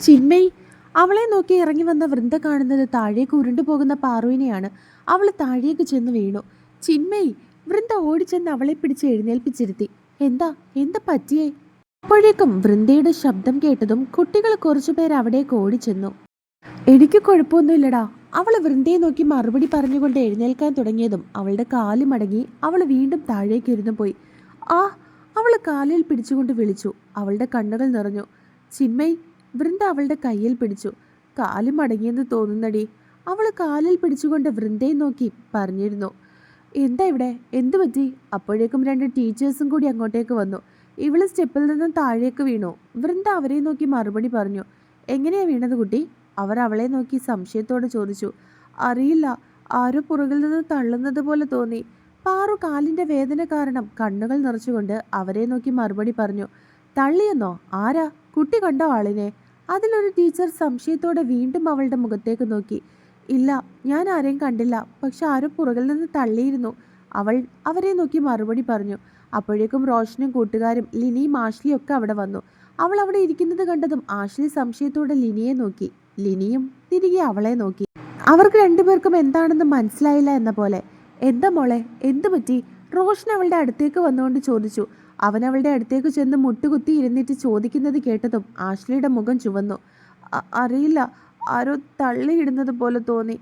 ചിന്മയി അവളെ നോക്കി ഇറങ്ങി വന്ന വൃന്ദ കാണുന്നത് താഴേക്ക് ഉരുണ്ടു പോകുന്ന പാറുവിനെയാണ് അവൾ താഴേക്ക് ചെന്ന് വീണു. ചിന്മയി വൃന്ദ ഓടിച്ചെന്ന് അവളെ പിടിച്ച് എഴുന്നേൽപ്പിച്ചിരുത്തി. എന്താ? എന്താ പറ്റിയേ? അപ്പോഴേക്കും വൃന്ദയുടെ ശബ്ദം കേട്ടതും കുട്ടികൾ കുറച്ചുപേർ അവിടേക്ക് ഓടിച്ചെന്നു. എനിക്ക് കുഴപ്പമൊന്നുമില്ലടാ. അവൾ വൃന്ദയെ നോക്കി മറുപടി പറഞ്ഞുകൊണ്ട് എഴുന്നേൽക്കാൻ തുടങ്ങിയതും അവളുടെ കാൽ മടങ്ങി അവൾ വീണ്ടും താഴേക്ക് ഇരുന്നു പോയി. ആ അവൾ കാലിൽ പിടിച്ചുകൊണ്ട് വിളിച്ചു. അവളുടെ കണ്ണുകൾ നിറഞ്ഞു. ചിന്മയ് വൃന്ദ അവളുടെ കയ്യിൽ പിടിച്ചു. കാൽ മടങ്ങിയെന്ന് തോന്നുന്നടി. അവൾ കാലിൽ പിടിച്ചുകൊണ്ട് വൃന്ദയെ നോക്കി പറഞ്ഞിരുന്നു. എന്താ ഇവിടെ? എന്തു പറ്റി? അപ്പോഴേക്കും രണ്ട് ടീച്ചേഴ്സും കൂടി അങ്ങോട്ടേക്ക് വന്നു. ഇവൾ സ്റ്റെപ്പിൽ നിന്നും താഴേക്ക് വീണു. വൃന്ദ അവരെ നോക്കി മറുപടി പറഞ്ഞു. എങ്ങനെയാ വീണത് കുട്ടി? അവർ അവളെ നോക്കി സംശയത്തോടെ ചോദിച്ചു. അറിയില്ല. ആരോ പുറകിൽ നിന്ന് തള്ളുന്നത് പോലെ തോന്നി. പാറു കാലിന്റെ വേദന കാരണം കണ്ണുകൾ നിറച്ചുകൊണ്ട് അവരെ നോക്കി മറുപടി പറഞ്ഞു. തള്ളിയെന്നോ? ആരാ? കുട്ടി കണ്ടോ ആളിനെ? അതിലൊരു ടീച്ചർ സംശയത്തോടെ വീണ്ടും അവളുടെ മുഖത്തേക്ക് നോക്കി. ഇല്ല ഞാൻ ആരെയും കണ്ടില്ല. പക്ഷെ ആരും പുറകിൽ നിന്ന് തള്ളിയിരുന്നു. അവൾ അവരെ നോക്കി മറുപടി പറഞ്ഞു. അപ്പോഴേക്കും റോഷനും കൂട്ടുകാരും ലിനിയും ആഷ്ലിയും ഒക്കെ അവിടെ വന്നു. അവൾ അവിടെ ഇരിക്കുന്നത് കണ്ടതും ആഷ്ലി സംശയത്തോടെ ലിനിയെ നോക്കി. ലിനിയും തിരികെ അവളെ നോക്കി. അവർക്ക് രണ്ടുപേർക്കും എന്താണെന്ന് മനസ്സിലായില്ല എന്ന പോലെ. എന്താ മോളെ? എന്തു പറ്റി റോഷൻ അവളുടെ അടുത്തേക്ക് വന്നുകൊണ്ട് ചോദിച്ചു. അവൻ അവളുടെ അടുത്തേക്ക് ചെന്ന് മുട്ടുകുത്തി ഇരുന്നിട്ട് ചോദിക്കുന്നത് കേട്ടതും ആഷ്ലിയുടെ മുഖം ചുവന്നു. "അ- അറിയില്ല. ആരോ തള്ളിയിടുന്നത് പോലെ തോന്നി.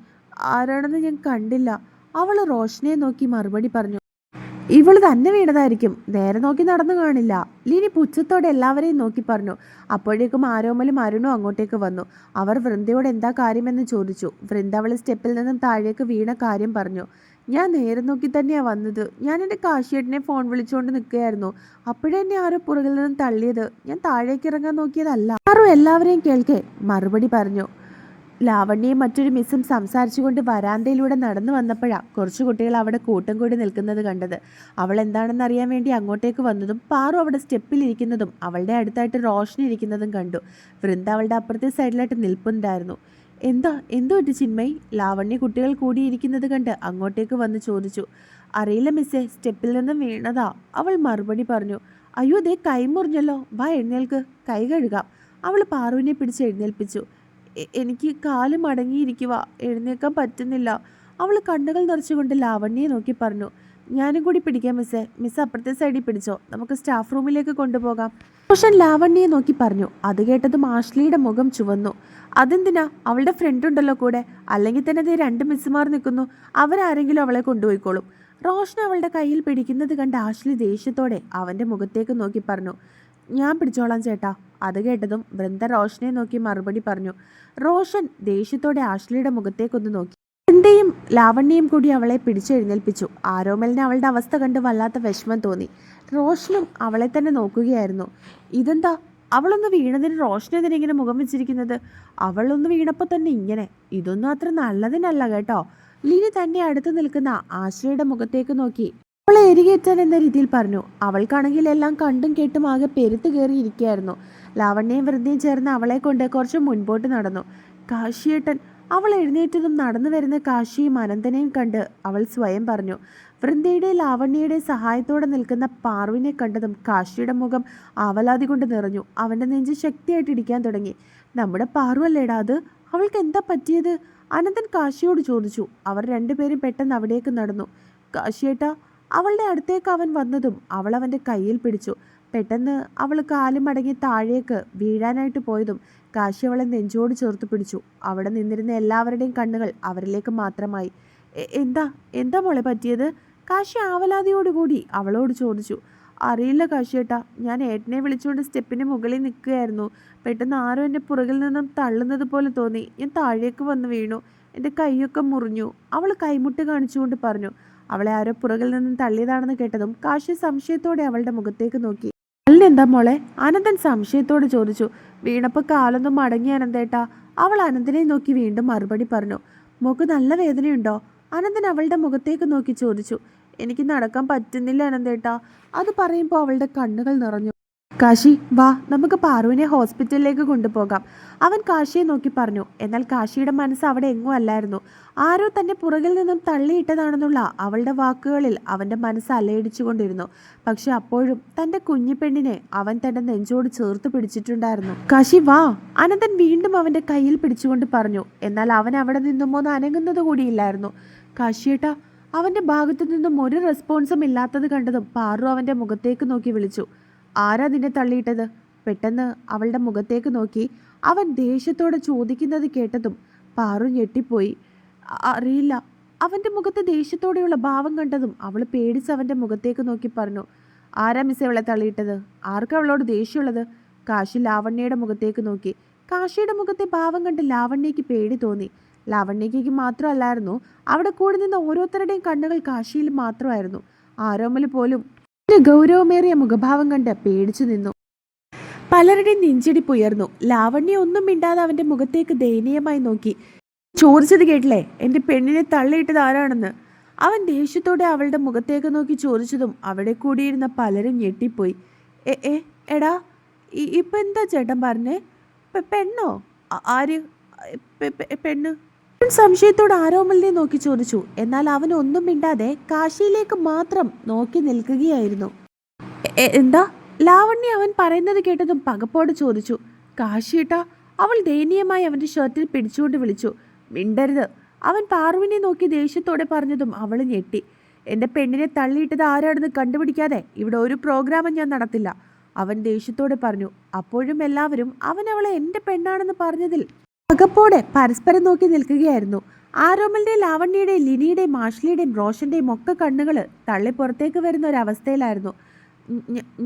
ആരാണെന്ന് ഞാൻ കണ്ടില്ല. അവൾ റോഷനെ നോക്കി മറുപടി പറഞ്ഞു. ഇവൾ തന്നെ വീണതായിരിക്കും. നേരെ നോക്കി നടന്നു കാണില്ല. ലിനി പുച്ഛത്തോടെ എല്ലാവരെയും നോക്കി പറഞ്ഞു. അപ്പോഴേക്കും ആരോമലും അരുണും അങ്ങോട്ടേക്ക് വന്നു. അവർ വൃന്ദയോട് എന്താ കാര്യമെന്ന് ചോദിച്ചു. വൃന്ദ അവൾ സ്റ്റെപ്പിൽ നിന്നും താഴേക്ക് വീണ കാര്യം പറഞ്ഞു. ഞാൻ നേരെ നോക്കി തന്നെയാ വന്നത്. ഞാൻ എന്റെ കാശിയേട്ടനെ ഫോൺ വിളിച്ചുകൊണ്ട് നിൽക്കുകയായിരുന്നു. അപ്പോഴെന്നെ ആരോ പുറകിൽ നിന്നും തള്ളിയത്. ഞാൻ താഴേക്ക് ഇറങ്ങാൻ നോക്കിയതല്ല. ആരോ എല്ലാവരെയും കേൾക്കെ മറുപടി പറഞ്ഞു. ലാവണ്യയും മറ്റൊരു മിസ്സും സംസാരിച്ചുകൊണ്ട് വരാന്തയിലൂടെ നടന്നു വന്നപ്പോഴാണ് കുറച്ച് കുട്ടികൾ അവിടെ കൂട്ടം കൂടി നിൽക്കുന്നത് കണ്ടത്. അവൾ എന്താണെന്ന് അറിയാൻ വേണ്ടി അങ്ങോട്ടേക്ക് വന്നതും പാറു അവിടെ സ്റ്റെപ്പിൽ ഇരിക്കുന്നതും അവളുടെ അടുത്തായിട്ട് റോഷനി ഇരിക്കുന്നതും കണ്ടു. വൃന്ദ അവളുടെ അപ്പുറത്തെ സൈഡിലായിട്ട് നിൽപ്പുണ്ടായിരുന്നു. എന്താ എന്തോ ഒരു ചിന്മയി? ലാവണ്യ കുട്ടികൾ കൂടിയിരിക്കുന്നത് കണ്ട് അങ്ങോട്ടേക്ക് വന്ന് ചോദിച്ചു. അറിയില്ല മിസ്സേ സ്റ്റെപ്പിൽ നിന്നും വീണതാ. അവൾ മറുപടി പറഞ്ഞു. അയ്യോ ദേ കൈ മുറിഞ്ഞല്ലോ. വാ എഴുന്നേൽക്ക്. കൈ കഴുകാം. അവൾ പാറുവിനെ പിടിച്ച് എഴുന്നേൽപ്പിച്ചു. "എ- എനിക്ക് കാൽ മടങ്ങിയിരിക്കുക എഴുന്നേക്കാൻ പറ്റുന്നില്ല. അവൾ കണ്ണുകൾ നിറച്ചുകൊണ്ട് ലാവണ്യെ നോക്കി പറഞ്ഞു. ഞാനും കൂടി പിടിക്കാം മിസ്സേ. മിസ് അപ്പുറത്തെ സൈഡിൽ പിടിച്ചോ. നമുക്ക് സ്റ്റാഫ് റൂമിലേക്ക് കൊണ്ടുപോകാം. റോഷൻ ലാവണ്യെ നോക്കി പറഞ്ഞു. അത് കേട്ടതും ആഷ്ലിയുടെ മുഖം ചുവന്നു. അതെന്തിനാ? അവളുടെ ഫ്രണ്ട് ഉണ്ടല്ലോ കൂടെ. അല്ലെങ്കിൽ തന്നെ ദേ രണ്ട് മിസ്സുമാർ നിൽക്കുന്നു. അവരാരെങ്കിലും അവളെ കൊണ്ടുപോയിക്കോളും. റോഷൻ അവളുടെ കയ്യിൽ പിടിക്കുന്നത് കണ്ട് ആഷ്ലി ദേഷ്യത്തോടെ അവന്റെ മുഖത്തേക്ക് നോക്കി പറഞ്ഞു. ഞാൻ പിടിച്ചോളാം ചേട്ടാ. അത് കേട്ടതും വൃന്ദ റോഷനെ നോക്കി മറുപടി പറഞ്ഞു. റോഷൻ ദേഷ്യത്തോടെ ആഷ്ലിയുടെ മുഖത്തേക്കൊന്ന് നോക്കി. വൃന്ദയും ലാവണ്യയും കൂടി അവളെ പിടിച്ചെഴുന്നേൽപ്പിച്ചു. ആരോമലിന് അവളുടെ അവസ്ഥ കണ്ട് വല്ലാത്ത വിഷമം തോന്നി. റോഷനും അവളെ തന്നെ നോക്കുകയായിരുന്നു. ഇതെന്താ? അവളൊന്ന് വീണതിന് റോഷനെതിരെ ഇങ്ങനെ മുഖം വെച്ചിരിക്കുന്നത്? അവളൊന്ന് വീണപ്പോൾ തന്നെ ഇങ്ങനെ. ഇതൊന്നും അത്ര നല്ലതിനല്ല കേട്ടോ. ലിനി തന്നെ അടുത്ത് നിൽക്കുന്ന ആശ്രയുടെ മുഖത്തേക്ക് നോക്കി. അവളെ എരികേറ്റാൻ എന്ന രീതിയിൽ പറഞ്ഞു. അവൾക്കാണെങ്കിൽ എല്ലാം കണ്ടും കേട്ടും ആകെ പെരുത്ത് കയറിയിരിക്കുകയായിരുന്നു. ലാവണ്യയും വൃന്ദയും ചേർന്ന് അവളെ കൊണ്ട് കുറച്ച് മുൻപോട്ട് നടന്നു. കാശിയേട്ടൻ അവൾ എഴുന്നേറ്റതും നടന്നു വരുന്ന കാശിയും അനന്തനെയും കണ്ട് അവൾ സ്വയം പറഞ്ഞു വൃന്ദയുടെ ലാവണ്യയുടെ സഹായത്തോടെ നിൽക്കുന്ന പാർവിനെ കണ്ടതും കാശിയുടെ മുഖം ആവലാതി കൊണ്ട് നിറഞ്ഞു. അവന്റെ നെഞ്ച് ശക്തിയായിട്ട് ഇടിക്കാൻ തുടങ്ങി. നമ്മുടെ പാറു അല്ലേടാ അത്? അവൾക്ക് എന്താ പറ്റിയത്? അനന്തൻ കാശിയോട് ചോദിച്ചു. അവർ രണ്ടുപേരും പെട്ടെന്ന് അവിടേക്ക് നടന്നു. കാശിയേട്ട അവളുടെ അടുത്തേക്ക് അവൻ വന്നതും അവൾ അവന്റെ കയ്യിൽ പിടിച്ചു. പെട്ടെന്ന് അവൾ കാലും അടങ്ങി താഴേക്ക് വീഴാനായിട്ട് പോയതും കാശി അവളെ നെഞ്ചോട് ചേർത്ത് പിടിച്ചു. അവിടെ നിന്നിരുന്ന എല്ലാവരുടെയും കണ്ണുകൾ അവരിലേക്ക് മാത്രമായി. എന്താ? എന്താ മോളെ പറ്റിയത്? കാശി ആവലാതിയോടുകൂടി അവളോട് ചോദിച്ചു. അറിയില്ല കാശിയേട്ടാ ഞാൻ ഏട്ടനെ വിളിച്ചുകൊണ്ട് സ്റ്റെപ്പിന് മുകളിൽ നിൽക്കുകയായിരുന്നു. പെട്ടെന്ന് ആരും എന്റെ പുറകിൽ നിന്നും തള്ളുന്നത് പോലെ തോന്നി. ഞാൻ താഴേക്ക് വന്ന് വീണു. എന്റെ കൈയൊക്കെ മുറിഞ്ഞു. അവൾ കൈമുട്ട് കാണിച്ചുകൊണ്ട് പറഞ്ഞു അവളെ ആരോ പുറകിൽ നിന്നും തള്ളിയതാണെന്ന് കേട്ടതും കാശി സംശയത്തോടെ അവളുടെ മുഖത്തേക്ക് നോക്കി. അല്ലെന്താ മോളെ? അനന്തൻ സംശയത്തോടെ ചോദിച്ചു. വീണപ്പോൾ കാലൊന്നും മടങ്ങി അനന്തേട്ടാ. അവൾ അനന്തനെ നോക്കി വീണ്ടും മറുപടി പറഞ്ഞു മുഖ നല്ല വേദനയുണ്ടോ? അനന്തൻ അവളുടെ മുഖത്തേക്ക് നോക്കി ചോദിച്ചു എനിക്ക് നടക്കാൻ പറ്റുന്നില്ല അനന്തേട്ടാ. അത് പറയുമ്പോൾ അവളുടെ കണ്ണുകൾ നിറഞ്ഞു. കാശി വാ നമുക്ക് പാറുവിനെ ഹോസ്പിറ്റലിലേക്ക് കൊണ്ടുപോകാം. അവൻ കാശിയെ നോക്കി പറഞ്ഞു എന്നാൽ കാശിയുടെ മനസ്സ് അവിടെ എങ്ങും അല്ലായിരുന്നു. ആരോ തന്നെ പുറകിൽ നിന്നും തള്ളിയിട്ടതാണെന്നുള്ള അവളുടെ വാക്കുകളിൽ അവന്റെ മനസ്സ് അലയടിച്ചുകൊണ്ടിരുന്നു. പക്ഷെ അപ്പോഴും തന്റെ കുഞ്ഞിപ്പെണ്ണിനെ അവൻ തന്റെ നെഞ്ചോട് ചേർത്ത് പിടിച്ചിട്ടുണ്ടായിരുന്നു. കാശി വാ. അനന്തൻ വീണ്ടും അവന്റെ കയ്യിൽ പിടിച്ചുകൊണ്ട് പറഞ്ഞു എന്നാൽ അവൻ അവിടെ നിന്നും ഒന്ന് അനങ്ങുന്നത് കൂടിയില്ലായിരുന്നു കാശിയേട്ടാ അവന്റെ ഭാഗത്തു നിന്നും ഒരു റെസ്പോൺസും ഇല്ലാത്തത് കണ്ടതും പാറു അവന്റെ മുഖത്തേക്ക് നോക്കി വിളിച്ചു. ആരാ നിന്നെ തള്ളിയിട്ടത്? പെട്ടെന്ന് അവളുടെ മുഖത്തേക്ക് നോക്കി അവൻ ദേഷ്യത്തോടെ ചോദിക്കുന്നത് കേട്ടതും പാറു ഞെട്ടിപ്പോയി. അറിയില്ല. അവന്റെ മുഖത്ത് ദേഷ്യത്തോടെയുള്ള ഭാവം കണ്ടതും അവൾ പേടിച്ച് അവന്റെ മുഖത്തേക്ക് നോക്കി പറഞ്ഞു. ആരാ മിസ് അവളെ തള്ളിയിട്ടത്? ആർക്കാ അവളോട് ദേഷ്യമുള്ളത്? കാശി ലാവണ്യയുടെ മുഖത്തേക്ക് നോക്കി. കാശിയുടെ മുഖത്തെ ഭാവം കണ്ട് ലാവണ്യയ്ക്ക് പേടി തോന്നി. ലാവണ്യയ്ക്ക് മാത്രമല്ലായിരുന്നു അവിടെ കൂടി നിന്ന ഓരോരുത്തരുടെയും കണ്ണുകൾ കാശിയിൽ മാത്രമായിരുന്നു. ആരോമൽ പോലും ഒരു ഗൗരവമേറിയ മുഖഭാവം കണ്ട് പേടിച്ചു നിന്നു. പലരുടെയും നെഞ്ചിടിപ്പുയർന്നു ലാവണ്യ ഒന്നും മിണ്ടാതെ അവന്റെ മുഖത്തേക്ക് ദയനീയമായി നോക്കി. ചോദിച്ചത് കേട്ടില്ലേ? എന്റെ പെണ്ണിനെ തള്ളിയിട്ടത് ആരാണെന്ന്? അവൻ ദേഷ്യത്തോടെ അവളുടെ മുഖത്തേക്ക് നോക്കി ചോദിച്ചതും അവിടെ കൂടിയിരുന്ന പലരും ഞെട്ടിപ്പോയി. എ ഏ എടാ ഇപ്പൊ എന്താ ചേട്ടൻ പറഞ്ഞേ? പെണ്ണോ? ആര്? പെണ്ണ്? സംശയത്തോടെ ആരോമലിനെ നോക്കി ചോദിച്ചു. എന്നാൽ അവൻ ഒന്നും മിണ്ടാതെ കാശിയിലേക്ക് മാത്രം നോക്കി നിൽക്കുകയായിരുന്നു. എന്താ? ലാവണ്യ അവൻ പറയുന്നത് കേട്ടതും പകപ്പോട് ചോദിച്ചു. കാശിയിട്ട അവൾ ദയനീയമായി അവന്റെ ഷർട്ടിൽ പിടിച്ചുകൊണ്ട് വിളിച്ചു. മിണ്ടരുത്. അവൻ പാർവിനെ നോക്കി ദേഷ്യത്തോടെ പറഞ്ഞതും അവൾ ഞെട്ടി. എന്റെ പെണ്ണിനെ തള്ളിയിട്ടത് ആരാണെന്ന് കണ്ടുപിടിക്കാതെ ഇവിടെ ഒരു പ്രോഗ്രാമും ഞാൻ നടത്തില്ല. അവൻ ദേഷ്യത്തോടെ പറഞ്ഞു അപ്പോഴും എല്ലാവരും അവൻ അവളെ എന്റെ പെണ്ണാണെന്ന് പറഞ്ഞതിൽ പകപ്പോടെ പരസ്പരം നോക്കി നിൽക്കുകയായിരുന്നു. ആരോമലിന്റെ ലാവണ്യയുടെയും ലിനിയുടെയും മാഷ്ലിയുടെയും റോഷന്റെയും ഒക്കെ കണ്ണുകൾ തള്ളി പുറത്തേക്ക് വരുന്ന ഒരു അവസ്ഥയിലായിരുന്നു.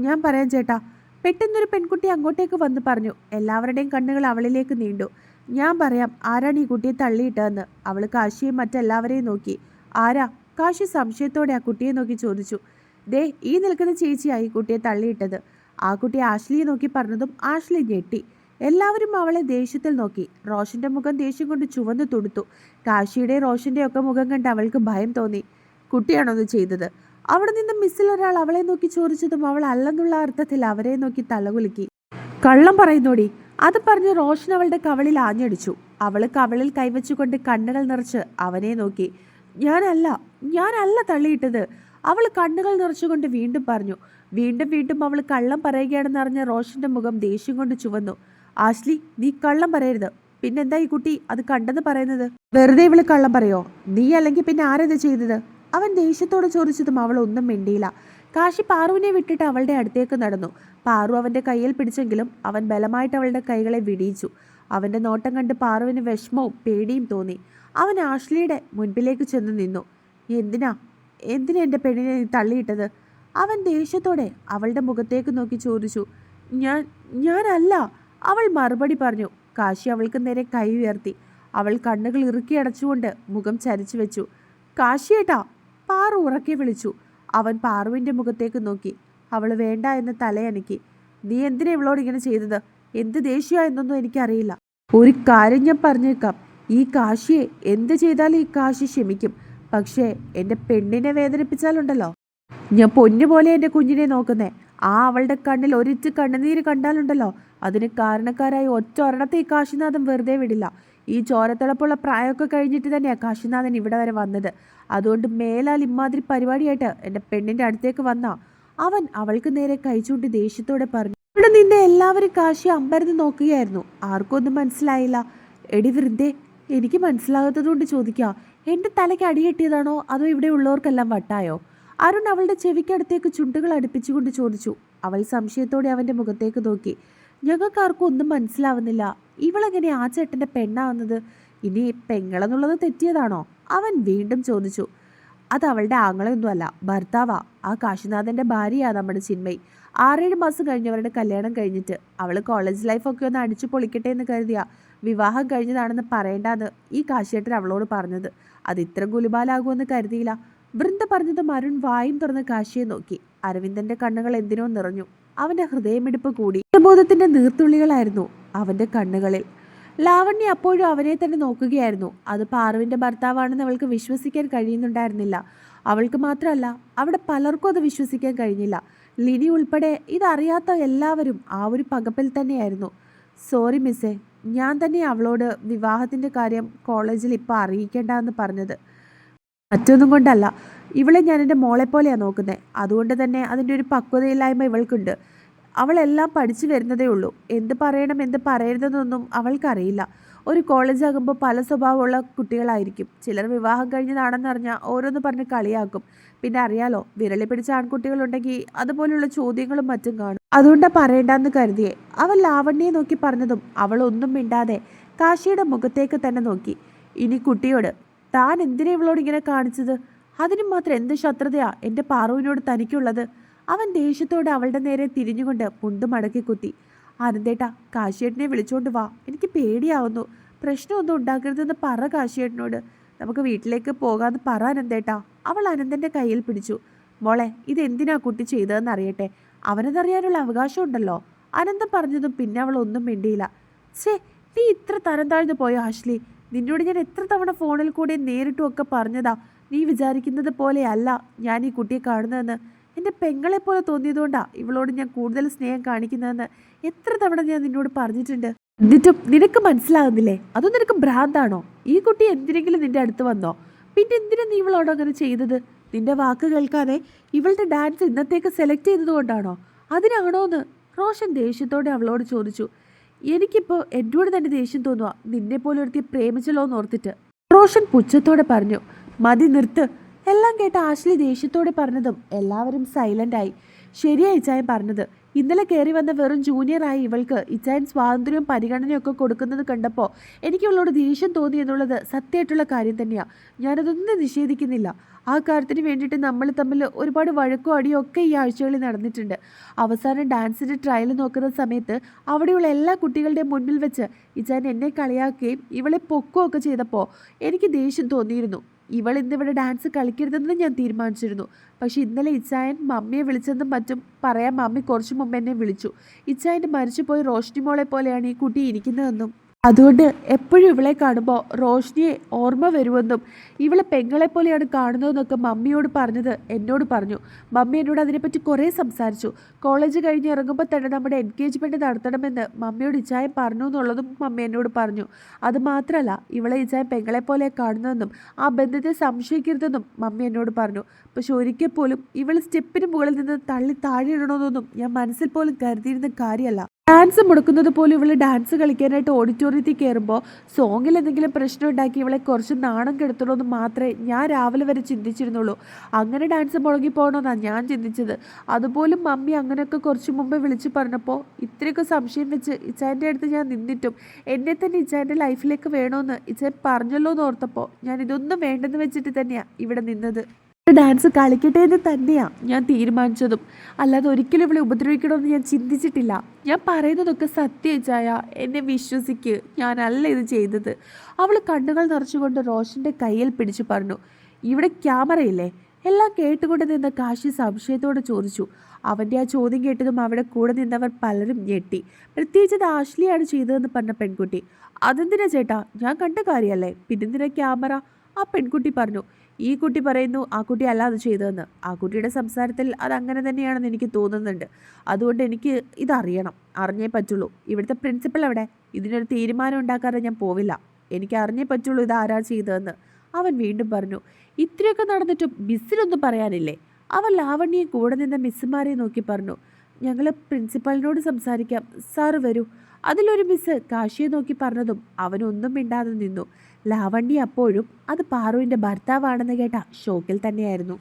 ഞാൻ പറയാം ചേട്ടാ. പെട്ടെന്നൊരു പെൺകുട്ടി അങ്ങോട്ടേക്ക് വന്ന് പറഞ്ഞു എല്ലാവരുടെയും കണ്ണുകൾ അവളിലേക്ക് നീണ്ടു. ഞാൻ പറയാം ആരാണ് ഈ കുട്ടിയെ തള്ളിയിട്ടതെന്ന്? അവൾ കാശിയും മറ്റെല്ലാവരെയും നോക്കി. ആരാ? കാശി സംശയത്തോടെ ആ കുട്ടിയെ നോക്കി ചോദിച്ചു. ദേ ഈ നിൽക്കുന്ന ചേച്ചിയായി ഈ കുട്ടിയെ തള്ളിയിട്ടത്. ആ കുട്ടി ആശ്ലിയെ നോക്കി പറഞ്ഞതും ആശ്ലി ഞെട്ടി. എല്ലാവരും അവളെ ദേഷ്യത്തിൽ നോക്കി. റോഷന്റെ മുഖം ദേഷ്യം കൊണ്ട് ചുവന്നു തുടുത്തു. കാശിയുടെ റോഷന്റെ ഒക്കെ മുഖം കണ്ട് അവൾക്ക് ഭയം തോന്നി. കുട്ടിയാണോ ഇത് ചെയ്തത്? അവിടെ നിന്ന് മിസ്സിൽ ഒരാൾ അവളെ നോക്കി ചോദിച്ചതും അവൾ അല്ലെന്നുള്ള അർത്ഥത്തിൽ അവരെ നോക്കി തലകുലുക്കി. കള്ളം പറയുന്നോടി. അത് പറഞ്ഞ് റോഷൻ അവളുടെ കവളിൽ ആഞ്ഞടിച്ചു. അവൾ കവളിൽ കൈവച്ചുകൊണ്ട് കണ്ണുകൾ നിറച്ച് അവനെ നോക്കി. ഞാനല്ല ഞാനല്ല തള്ളിയിട്ടത്. അവൾ കണ്ണുകൾ നിറച്ചുകൊണ്ട് വീണ്ടും പറഞ്ഞു. വീണ്ടും വീണ്ടും അവൾ കള്ളം പറയുകയാണെന്ന് അറിഞ്ഞ റോഷന്റെ മുഖം ദേഷ്യം കൊണ്ട് ചുവന്നു. ആഷ്ലി നീ കള്ളം പറയരുത്. പിന്നെന്താ ഈ കുട്ടി? അത് കണ്ടെന്ന് പറയുന്നത്? വെറുതെ ഇവൾ കള്ളം പറയോ? നീ അല്ലെങ്കിൽ പിന്നെ ആരെന്ത് ചെയ്തത്? അവൻ ദേഷ്യത്തോടെ ചോദിച്ചതും അവൾ ഒന്നും മിണ്ടിയില്ല. കാശി പാറുവിനെ വിട്ടിട്ട് അവളുടെ അടുത്തേക്ക് നടന്നു. പാറു അവന്റെ കയ്യിൽ പിടിച്ചെങ്കിലും അവൻ ബലമായിട്ട് അവളുടെ കൈകളെ വിടിയിച്ചു. അവന്റെ നോട്ടം കണ്ട് പാറുവിന് വിഷമവും പേടിയും തോന്നി. അവൻ ആഷ്ലിയുടെ മുൻപിലേക്ക് ചെന്ന് നിന്നു. എന്തിനാ? എന്തിനാ എന്റെ പെണ്ണിനെ നീ തള്ളിയിട്ടത്? അവൻ ദേഷ്യത്തോടെ അവളുടെ മുഖത്തേക്ക് നോക്കി ചോദിച്ചു. ഞാൻ ഞാനല്ല. അവൾ മറുപടി പറഞ്ഞു കാശി അവൾക്ക് നേരെ കൈ ഉയർത്തി. അവൾ കണ്ണുകൾ ഇറുക്കി അടച്ചുകൊണ്ട് മുഖം ചരിച്ചു വെച്ചു. കാശിയേട്ടാ പാറു ഉറക്കെ വിളിച്ചു. അവൻ പാറുവിന്റെ മുഖത്തേക്ക് നോക്കി. അവൾ വേണ്ട എന്ന് തലയനക്കി. നീ എന്തിനാ ഇവളോട് ഇങ്ങനെ ചെയ്തത്? എന്ത് ദേഷ്യ എന്നൊന്നും എനിക്കറിയില്ല. ഒരു കാര്യം ഞാൻ പറഞ്ഞേക്കാം. ഈ കാശിയെ എന്ത് ചെയ്താലും ഈ കാശി ക്ഷമിക്കും. പക്ഷേ എന്റെ പെണ്ണിനെ വേദനിപ്പിച്ചാലുണ്ടല്ലോ. ഞാൻ പൊന്നുപോലെ എന്റെ കുഞ്ഞിനെ നോക്കുന്നേ. ആ അവളുടെ കണ്ണിൽ ഒരിറ്റ് കണ്ണുനീര് കണ്ടാലുണ്ടല്ലോ. അതിന് കാരണക്കാരായി ഒറ്റ ഒരെണ്ണത്തെ ഈ കാശിനാഥൻ വെറുതെ വിടില്ല. ഈ ചോരത്തിളപ്പുള്ള പ്രായമൊക്കെ കഴിഞ്ഞിട്ട് തന്നെയാണ് കാശിനാഥൻ ഇവിടെ വരെ വന്നത്. അതുകൊണ്ട് മേലാൽ ഇമാതിരി പരിപാടിയായിട്ട് എന്റെ പെണ്ണിന്റെ അടുത്തേക്ക് വന്ന അവൻ അവൾക്ക് നേരെ കൈചൂണ്ടി ദേഷ്യത്തോടെ പറഞ്ഞു ഇവിടെ നിന്ന് എല്ലാവരും കാശി അമ്പരന്ന് നോക്കുകയായിരുന്നു. ആർക്കും ഒന്നും മനസ്സിലായില്ല. എടി വൃന്ദേ എനിക്ക് മനസ്സിലാകാത്തതുകൊണ്ട് ചോദിക്കുക എന്റെ തലയ്ക്ക് അടിയെട്ടിയതാണോ അതോ ഇവിടെ ഉള്ളവർക്കെല്ലാം വട്ടായോ? അരുൺ അവളുടെ ചെവിക്കടുത്തേക്ക് ചുണ്ടുകൾ അടുപ്പിച്ചുകൊണ്ട് ചോദിച്ചു. അവൾ സംശയത്തോടെ അവന്റെ മുഖത്തേക്ക് നോക്കി. ഞങ്ങൾക്കാർക്കും ഒന്നും മനസ്സിലാവുന്നില്ല. ഇവളെങ്ങനെ ആ ചേട്ടന്റെ പെണ്ണാവുന്നത്? ഇനി പെങ്ങളെന്നുള്ളത് തെറ്റിയതാണോ? അവൻ വീണ്ടും ചോദിച്ചു. അത് അവളുടെ ആങ്ങളൊന്നുമല്ല ഭർത്താവാ. ആ കാശിനാഥന്റെ ഭാര്യയാ നമ്മുടെ ചിന്മയി. ആറേഴ് മാസം കഴിഞ്ഞവരുടെ കല്യാണം കഴിഞ്ഞിട്ട് അവൾ കോളേജ് ലൈഫൊക്കെ ഒന്ന് അടിച്ചു പൊളിക്കട്ടെ എന്ന് കരുതിയ വിവാഹം കഴിഞ്ഞതാണെന്ന് പറയേണ്ടാന്ന് ഈ കാശിയേട്ടൻ അവളോട് പറഞ്ഞത്. അത് ഇത്ര ഗുലുബാലാകുമെന്ന് കരുതിയില്ല. വൃന്ദ പറഞ്ഞതും അരുൺ വായും തുറന്ന് കാശിയെ നോക്കി. അരവിന്ദന്റെ കണ്ണുകൾ എന്തിനോ നിറഞ്ഞു. അവന്റെ ഹൃദയമിടിപ്പ് കൂടി. ബോധത്തിന്റെ നീർത്തുള്ളികളായിരുന്നു അവന്റെ കണ്ണുകളിൽ. ലാവണ്യ അപ്പോഴും അവനെ തന്നെ നോക്കുകയായിരുന്നു. അത് പാറുവിന്റെ ഭർത്താവാണെന്ന് അവൾക്ക് വിശ്വസിക്കാൻ കഴിയുന്നുണ്ടായിരുന്നില്ല. അവൾക്ക് മാത്രമല്ല അവിടെ പലർക്കും അത് വിശ്വസിക്കാൻ കഴിഞ്ഞില്ല. ലിനി ഉൾപ്പെടെ ഇതറിയാത്ത എല്ലാവരും ആ ഒരു പകപ്പിൽ തന്നെയായിരുന്നു. സോറി മിസ്സേ ഞാൻ തന്നെ അവളോട് വിവാഹത്തിന്റെ കാര്യം കോളേജിൽ ഇപ്പോൾ അറിയിക്കേണ്ട എന്ന് പറഞ്ഞത്. മറ്റൊന്നും കൊണ്ടല്ല. ഇവളെ ഞാൻ എന്റെ മോളെ പോലെയാണ് നോക്കുന്നത് അതുകൊണ്ട് തന്നെ അതിന്റെ ഒരു പക്വതയില്ലായ്മ ഇവൾക്കുണ്ട്. അവളെല്ലാം പഠിച്ചു വരുന്നതേ ഉള്ളൂ. എന്ത് പറയണം എന്ത് പറയരുതെന്നൊന്നും അവൾക്കറിയില്ല. ഒരു കോളേജ് ആകുമ്പോൾ പല സ്വഭാവമുള്ള കുട്ടികളായിരിക്കും. ചിലർ വിവാഹം കഴിഞ്ഞതാണെന്നറിഞ്ഞാൽ ഓരോന്ന് പറഞ്ഞ് കളിയാക്കും. പിന്നെ അറിയാലോ വിരളി പിടിച്ച ആൺകുട്ടികളുണ്ടെങ്കിൽ അതുപോലുള്ള ചോദ്യങ്ങളും മറ്റും കാണും. അതുകൊണ്ടാ പറയണ്ടെന്ന് കരുതിയേ. അവൾ ലാവണ്യെ നോക്കി പറഞ്ഞതും അവൾ ഒന്നും മിണ്ടാതെ കാശിയുടെ മുഖത്തേക്ക് തന്നെ നോക്കി. ഇനി കുട്ടിയോട് താൻ എന്തിനാ ഇവളോട് ഇങ്ങനെ കാണിച്ചത്? അതിനും മാത്രം എന്ത് ശത്രുതയാ എന്റെ പാറുവിനോട് തനിക്കുള്ളത്? അവൻ ദേഷ്യത്തോടെ അവളുടെ നേരെ തിരിഞ്ഞുകൊണ്ട് പുണ്ട് മടക്കി കുത്തി. അനന്തേട്ട കാശിയേട്ടനെ വിളിച്ചോണ്ട് വാ. എനിക്ക് പേടിയാവുന്നു. പ്രശ്നമൊന്നും ഉണ്ടാക്കരുതെന്ന് പറ കാശിയേട്ടനോട്. നമുക്ക് വീട്ടിലേക്ക് പോകാമെന്ന് പറ അനന്തേട്ടാ അവൾ അനന്തന്റെ കയ്യിൽ പിടിച്ചു. മോളെ ഇതെന്തിനാ കുട്ടി ചെയ്തതെന്ന് അറിയട്ടെ. അവനതറിയാനുള്ള അവകാശം ഉണ്ടല്ലോ അനന്തം പറഞ്ഞതും പിന്നെ അവൾ ഒന്നും മിണ്ടിയില്ല. ഛേ നീ ഇത്ര തരം താഴ്ന്നു പോയോ ആഷ്ലി നിന്നോട് ഞാൻ എത്ര തവണ ഫോണിൽ കൂടെ നേരിട്ടും ഒക്കെ പറഞ്ഞതാ. നീ വിചാരിക്കുന്നത് പോലെയല്ല ഞാൻ ഈ കുട്ടിയെ കാണുന്നതെന്ന്. എന്റെ പെങ്ങളെപ്പോലെ തോന്നിയതുകൊണ്ടാ ഇവളോട് ഞാൻ കൂടുതൽ സ്നേഹം കാണിക്കുന്നതെന്ന് എത്ര തവണ ഞാൻ നിന്നോട് പറഞ്ഞിട്ടുണ്ട്. എന്നിട്ടും നിനക്ക് മനസ്സിലാകുന്നില്ലേ? അതൊന്നും നിനക്ക് ഭ്രാന്താണോ? ഈ കുട്ടി എന്തിനെങ്കിലും നിന്റെ അടുത്ത് വന്നോ? പിന്നെ എന്തിനാ നീ ഇവളോട് അങ്ങനെ ചെയ്തത്? നിന്റെ വാക്ക് കേൾക്കാതെ ഇവളുടെ ഡാൻസ് ഇന്നത്തേക്ക് സെലക്ട് ചെയ്തത് കൊണ്ടാണോ അതിനാണോ എന്ന് റോഷൻ ദേഷ്യത്തോടെ അവളോട് ചോദിച്ചു. എനിക്കിപ്പോൾ എന്നോട് തന്നെ ദേഷ്യം തോന്നുക നിന്നെ പോലെ ഒരുത്തി പ്രേമിച്ചല്ലോ എന്ന് ഓർത്തിട്ട്. റോഷൻ പുച്ഛത്തോടെ പറഞ്ഞു മതി നിർത്ത്. എല്ലാം കേട്ട ആശ്ലി ദേഷ്യത്തോടെ പറഞ്ഞതും എല്ലാവരും സൈലന്റ് ശരിയായി ചായം പറഞ്ഞത് ഇന്നലെ കയറി വന്ന വെറും ജൂനിയറായി ഇവൾക്ക് ഇച്ചായൻ സ്വാതന്ത്ര്യവും പരിഗണനയൊക്കെ കൊടുക്കുന്നത് കണ്ടപ്പോൾ എനിക്ക് അവളോട് ദേഷ്യം തോന്നി എന്നുള്ളത് സത്യമായിട്ടുള്ള കാര്യം തന്നെയാണ് ഞാനതൊന്നും നിഷേധിക്കുന്നില്ല. ആ കാര്യത്തിന് വേണ്ടിയിട്ട് നമ്മൾ തമ്മിൽ ഒരുപാട് വഴക്കും അടിയും ഒക്കെ ഈ ആഴ്ചകളിൽ നടന്നിട്ടുണ്ട്. അവസാനം ഡാൻസിന്റെ ട്രയൽ നോക്കുന്ന സമയത്ത് അവിടെയുള്ള എല്ലാ കുട്ടികളുടെയും മുന്നിൽ വെച്ച് ഇച്ചാൻ എന്നെ കളിയാക്കുകയും ഇവളെ പൊക്കുകയൊക്കെ ചെയ്തപ്പോൾ എനിക്ക് ദേഷ്യം തോന്നിയിരുന്നു. ഇവൾ ഇന്നിവിടെ ഡാൻസ് കളിക്കരുതെന്ന് ഞാൻ തീരുമാനിച്ചിരുന്നു. പക്ഷേ ഇന്നലെ ഇച്ചായൻ മമ്മിയെ വിളിച്ചെന്നും മറ്റും പറയാൻ മമ്മി കുറച്ചു മുമ്പ് എന്നെ വിളിച്ചു. ഇച്ചായന്റെ മരിച്ചുപോയി റോഷ്നി മോളെ പോലെയാണ് ഈ കുട്ടി ഇരിക്കുന്നതെന്നും അതുകൊണ്ട് എപ്പോഴും ഇവളെ കാണുമ്പോൾ റോഷ്നിയെ ഓർമ്മ വരുമെന്നും ഇവളെ പെങ്ങളെ പോലെയാണ് കാണുന്നതെന്നൊക്കെ മമ്മിയോട് പറഞ്ഞത് എന്നോട് പറഞ്ഞു. മമ്മി എന്നോട് അതിനെപ്പറ്റി കുറേ സംസാരിച്ചു. കോളേജ് കഴിഞ്ഞ് ഇറങ്ങുമ്പോൾ തന്നെ നമ്മുടെ എൻഗേജ്മെന്റ് നടത്തണമെന്ന് മമ്മിയോട് ഇച്ചായം പറഞ്ഞു എന്നുള്ളതും മമ്മി എന്നോട് പറഞ്ഞു. അത് മാത്രമല്ല ഇവളെ ഇച്ചായം പെങ്ങളെ പോലെ കാണുന്നതെന്നും ആ ബന്ധത്തെ സംശയിക്കരുതെന്നും മമ്മി എന്നോട് പറഞ്ഞു. പക്ഷെ ഒരിക്കൽ പോലും ഇവൾ സ്റ്റെപ്പിന് മുകളിൽ നിന്ന് തള്ളി താഴെ ഇടണമെന്നൊന്നും ഞാൻ മനസ്സിൽ പോലും കരുതിയിരുന്ന കാര്യമല്ല. ഡാൻസ് മുടക്കുന്നത് പോലും ഇവൾ ഡാൻസ് കളിക്കാനായിട്ട് ഓഡിറ്റോറിയത്തിൽ കയറുമ്പോൾ സോങ്ങിൽ എന്തെങ്കിലും പ്രശ്നം ഉണ്ടാക്കി ഇവളെ കുറച്ച് നാണം കെടുത്തണമെന്ന് മാത്രമേ ഞാൻ രാവിലെ വരെ ചിന്തിച്ചിരുന്നുള്ളൂ. അങ്ങനെ ഡാൻസ് മുടങ്ങി പോകണമെന്നാണ് ഞാൻ ചിന്തിച്ചത്. അതുപോലും മമ്മി അങ്ങനെയൊക്കെ കുറച്ച് മുമ്പ് വിളിച്ച് പറഞ്ഞപ്പോൾ ഇത്രയൊക്കെ സംശയം വെച്ച് ഇച്ചാന്റെ അടുത്ത് ഞാൻ നിന്നിട്ടും എന്നെ തന്നെ ഇച്ചാന്റെ ലൈഫിലേക്ക് വേണമെന്ന് ഇച്ചാൻ പറഞ്ഞല്ലോ എന്ന് ഓർത്തപ്പോൾ ഞാൻ ഇതൊന്നും വേണ്ടെന്ന് വെച്ചിട്ട് തന്നെയാണ് ഇവിടെ നിന്നത്. ഡാൻസ് കളിക്കട്ടെ എന്ന് തന്നെയാണ് ഞാൻ തീരുമാനിച്ചതും. അല്ലാതെ ഒരിക്കലും ഇവളെ ഉപദ്രവിക്കണമെന്ന് ഞാൻ ചിന്തിച്ചിട്ടില്ല. ഞാൻ പറയുന്നതൊക്കെ സത്യച്ചായ എന്നെ വിശ്വസിക്ക്. ഞാനല്ല ഇത് ചെയ്തത്. അവൾ കണ്ണുകൾ നിറച്ചുകൊണ്ട് റോഷന്റെ കയ്യിൽ പിടിച്ചു പറഞ്ഞു. ഇവിടെ ക്യാമറയില്ലേ എല്ലാം കേട്ടുകൊണ്ട് നിന്ന കാശി സംശയത്തോടെ ചോദിച്ചു. അവന്റെ ആ ചോദ്യം കേട്ടതും അവിടെ കൂടെ നിന്നവർ പലരും ഞെട്ടി. പ്രത്യേകിച്ച് അത് ആശ്ലിയാണ് ചെയ്തതെന്ന് പറഞ്ഞ പെൺകുട്ടി. അതെന്തിനാ ചേട്ടാ? ഞാൻ കണ്ട കാര്യമല്ലേ പിന്നെന്തിനാ ക്യാമറ? ആ പെൺകുട്ടി പറഞ്ഞു. ഈ കുട്ടി പറയുന്നു ആ കുട്ടി അല്ല അത് ചെയ്തതെന്ന്. ആ കുട്ടിയുടെ സംസാരത്തിൽ അത് അങ്ങനെ തന്നെയാണെന്ന് എനിക്ക് തോന്നുന്നുണ്ട്. അതുകൊണ്ട് എനിക്ക് ഇതറിയണം. അറിഞ്ഞേ പറ്റുള്ളൂ. ഇവിടുത്തെ പ്രിൻസിപ്പൽ അവിടെ ഇതിനൊരു തീരുമാനം ഉണ്ടാക്കാതെ ഞാൻ പോവില്ല. എനിക്ക് അറിഞ്ഞേ പറ്റുള്ളൂ ഇത് ആരാ ചെയ്തതെന്ന്. അവൻ വീണ്ടും പറഞ്ഞു ഇത്രയൊക്കെ നടന്നിട്ടും മിസ്സിനൊന്നും പറയാനില്ലേ? അവൻ ലാവണ്യെ കൂടെ നിന്ന മിസ്സുമാരെ നോക്കി പറഞ്ഞു ഞങ്ങൾ പ്രിൻസിപ്പലിനോട് സംസാരിക്കാം. സാറ് വരൂ. അതിലൊരു മിസ് കാശിയെ നോക്കി പറഞ്ഞതും അവനൊന്നും മിണ്ടാതെ നിന്നു. ലാവണ്യ അപ്പോഴും അത് പാറുവിന്റെ ഭർത്താവാണെന്ന് കേട്ട ഷോക്കിൽ തന്നെയായിരുന്നു.